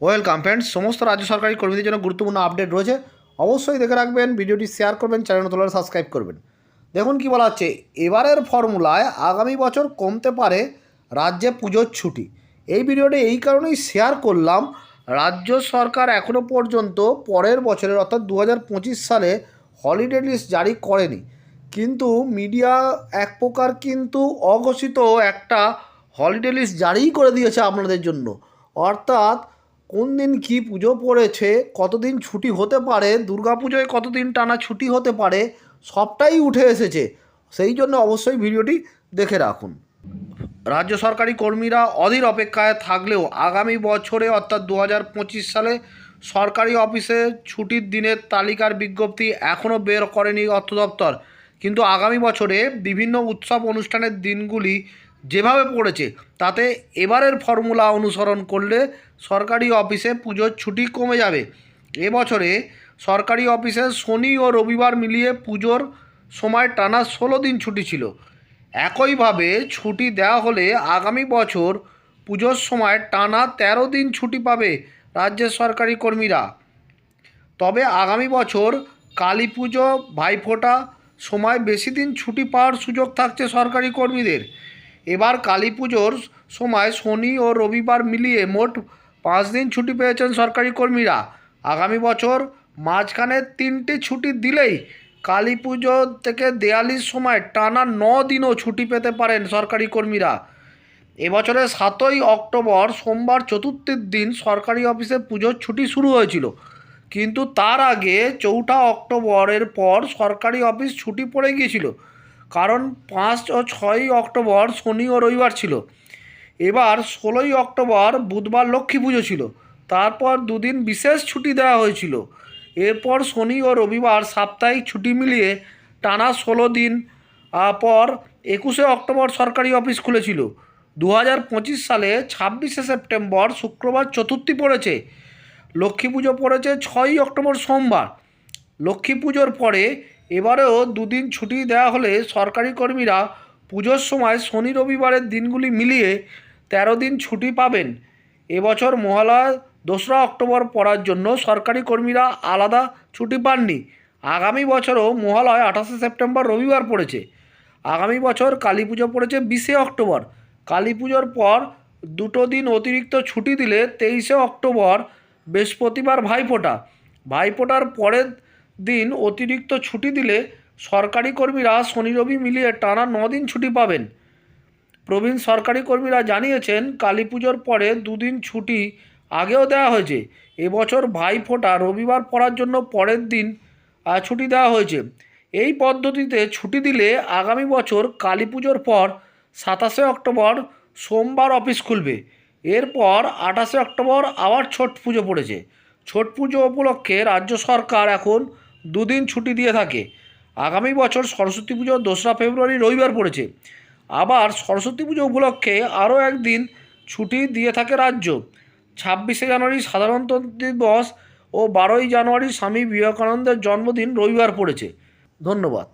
Welcome friends, সমস্ত রাজ্য সরকারি কর্মীদের জন্য গুরুত্বপূর্ণ আপডেট রয়েছে। অবশ্যই দেখে রাখবেন, ভিডিওটি শেয়ার করবেন চ্যানেল নতুন সাবস্ক্রাইব করবেন। দেখুন কি বলা হচ্ছে, এবারের ফর্মুলায় আগামী বছর কমতে পারে রাজ্যে পুজোর ছুটি। এই ভিডিওটি এই কারণেই শেয়ার করলাম, রাজ্য সরকার এখনও পর্যন্ত পরের বছরের অর্থাৎ দু হাজার পঁচিশ সালে হলিডে লিস্ট জারি করেনি। কিন্তু মিডিয়া এক প্রকার কিন্তু অঘোষিত একটা হলিডে লিস্ট জারিই করে দিয়েছে আপনাদের জন্য। অর্থাৎ কোন দিন কী পুজো পড়েছে, কতদিন ছুটি হতে পারে দুর্গাপুজোয় কতদিন টানা ছুটি হতে পারে, সবটাই উঠে এসেছে। সেই জন্য অবশ্যই ভিডিওটি দেখে রাখুন। রাজ্য সরকারি কর্মীরা অধীর অপেক্ষায় থাকলেও আগামী বছরে অর্থাৎ দু হাজার পঁচিশ সালে সরকারি অফিসে ছুটির দিনের তালিকার বিজ্ঞপ্তি এখনও বের করেনি অর্থ দপ্তর কিন্তু আগামী বছরে বিভিন্ন উৎসব অনুষ্ঠানের দিনগুলি যেভাবে পড়েছে, তাতে এবারের ফর্মুলা অনুসরণ করলে সরকারি অফিসে পুজোর ছুটি কমে যাবে। এবছরে সরকারি অফিসে শনি ও রবিবার মিলিয়ে পুজোর সময় টানা ষোলো দিন ছুটি ছিল। একইভাবে ছুটি দেওয়া হলে আগামী বছর পুজোর সময় টানা তেরো দিন ছুটি পাবে রাজ্যের সরকারি কর্মীরা। তবে আগামী বছর কালী পুজো, ভাইফোঁটা সময় বেশি দিন ছুটি পাওয়ার সুযোগ থাকছে সরকারি কর্মীদের। এবার কালী পুজোর সময় শনি ও রবিবার মিলিয়ে মোট পাঁচ দিন ছুটি পেয়েছেন সরকারি কর্মীরা। আগামী বছর মাঝখানে তিনটি ছুটি দিলেই কালী পুজো থেকে দেয়ালির সময় টানা ন দিনও ছুটি পেতে পারেন সরকারি কর্মীরা। এবছরের সাতই অক্টোবর সোমবার চতুর্থীর দিন সরকারি অফিসে পুজোর ছুটি শুরু হয়েছিল। কিন্তু তার আগে চৌঠা অক্টোবরের পর সরকারি অফিস ছুটি পড়ে গিয়েছিল। কারণ পাঁচ ও ছয়ই অক্টোবর শনি ও রবিবার ছিল। এবার ষোলোই অক্টোবর বুধবার লক্ষ্মী পুজো ছিল। তারপর দুদিন বিশেষ ছুটি দেওয়া হয়েছিল। এরপর শনি ও রবিবার সাপ্তাহিক ছুটি মিলিয়ে টানা ষোলো দিন পর একুশে অক্টোবর সরকারি অফিস খুলেছিল। দু হাজার পঁচিশ সালে ছাব্বিশে সেপ্টেম্বর শুক্রবার চতুর্থী পড়েছে। লক্ষ্মী পুজো পড়েছে ছয়ই অক্টোবর সোমবার। লক্ষ্মী পুজোর পরে এবারেও দুদিন ছুটি দেওয়া হলে সরকারি কর্মীরা পুজোর সময় শনি রবিবারের দিনগুলি মিলিয়ে তেরো দিন ছুটি পাবেন। এবছর মহালয়া দোসরা অক্টোবর পড়ার জন্য সরকারি কর্মীরা আলাদা ছুটি পাননি। আগামী বছরও মহালয় আঠাশে সেপ্টেম্বর রবিবার পড়েছে। আগামী বছর কালী পুজো পড়েছে বিশে অক্টোবর। কালী পুজোর পর দুটো দিন অতিরিক্ত ছুটি দিলে তেইশে অক্টোবর বৃহস্পতিবার ভাইফোঁটা। ভাইফোঁটার পরের দিন অতিরিক্ত ছুটি দিলে সরকারি কর্মীরা শনি রবি মিলিয়ে টানা দিন ছুটি পাবেন। প্রবীণ সরকারি কর্মীরা জানিয়েছেন, কালী পুজোর পরে দুদিন ছুটি আগেও দেওয়া হয়েছে। এবছর ভাইফোঁটা রবিবার পড়ার জন্য পরের দিন ছুটি দেওয়া হয়েছে। এই পদ্ধতিতে ছুটি দিলে আগামী বছর কালী পুজোর পর সাতাশে অক্টোবর সোমবার অফিস খুলবে। এরপর আঠাশে অক্টোবর আবার ছট পুজো পড়েছে। ছট পুজো উপলক্ষে রাজ্য সরকার এখন দুদিন ছুটি দিয়ে থাকে। আগামী বছর সরস্বতী পুজো দোসরা ফেব্রুয়ারি রবিবার পড়েছে। আবার সরস্বতী পুজো উপলক্ষে আরও একদিন ছুটি দিয়ে থাকে রাজ্য। ছাব্বিশে জানুয়ারি সাধারণতন্ত্র দিবস ও বারোই জানুয়ারি স্বামী বিবেকানন্দের জন্মদিন রবিবার পড়েছে। ধন্যবাদ।